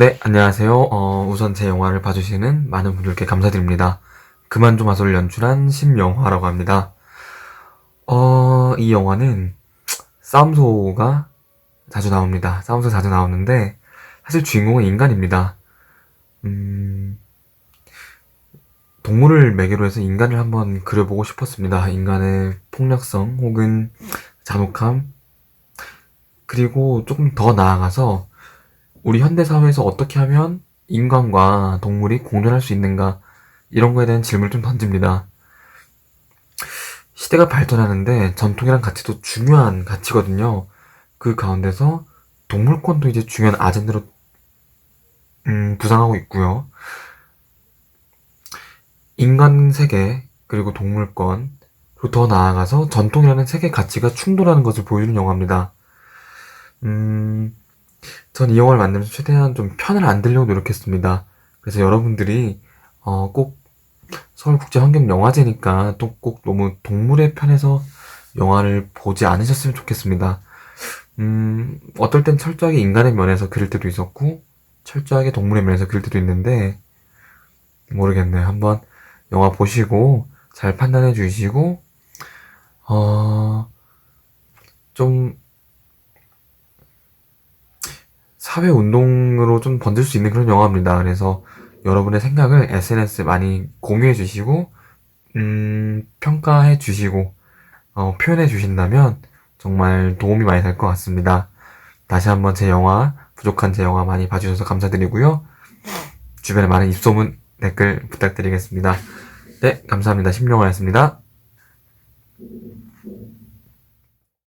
네, 안녕하세요. 어, 우선 제 영화를 봐주시는 많은 분들께 감사드립니다. 그만 좀 하소를 연출한 심영화라고 합니다. 어, 이 영화는 싸움소가 자주 나옵니다. 싸움소 자주 나오는데 사실 주인공은 인간입니다. 음, 동물을 매개로 해서 인간을 한번 그려보고 싶었습니다. 인간의 폭력성 혹은 잔혹함 그리고 조금 더 나아가서 우리 현대 사회에서 어떻게 하면 인간과 동물이 공존할 수 있는가 이런 거에 대한 질문을 좀 던집니다. 시대가 발전하는데 전통이란 가치도 중요한 가치거든요. 그 가운데서 동물권도 이제 중요한 아젠다로 음, 부상하고 있고요. 인간 세계 그리고 동물권 그리고 더 나아가서 전통이라는 세계 가치가 충돌하는 것을 보여주는 영화입니다. 음, 전 이 영화를 만들면서 최대한 좀 편을 안 들려고 노력했습니다. 그래서 여러분들이 어, 꼭 서울국제환경영화제니까 또 꼭 너무 동물의 편에서 영화를 보지 않으셨으면 좋겠습니다. 음, 어떨 땐 철저하게 인간의 면에서 그릴 때도 있었고, 철저하게 동물의 면에서 그릴 때도 있는데, 모르겠네요. 한번 영화 보시고, 잘 판단해 주시고, 어, 좀, 사회 운동으로 좀 번질 수 있는 그런 영화입니다. 그래서 여러분의 생각을 SNS에 많이 공유해 주시고, 음, 평가해 주시고, 어, 표현해 주신다면 정말 도움이 많이 될 것 같습니다. 다시 한번 제 영화, 부족한 제 영화 많이 봐주셔서 감사드리고요. 주변에 많은 입소문 댓글 부탁드리겠습니다. 네, 감사합니다. 심영화였습니다.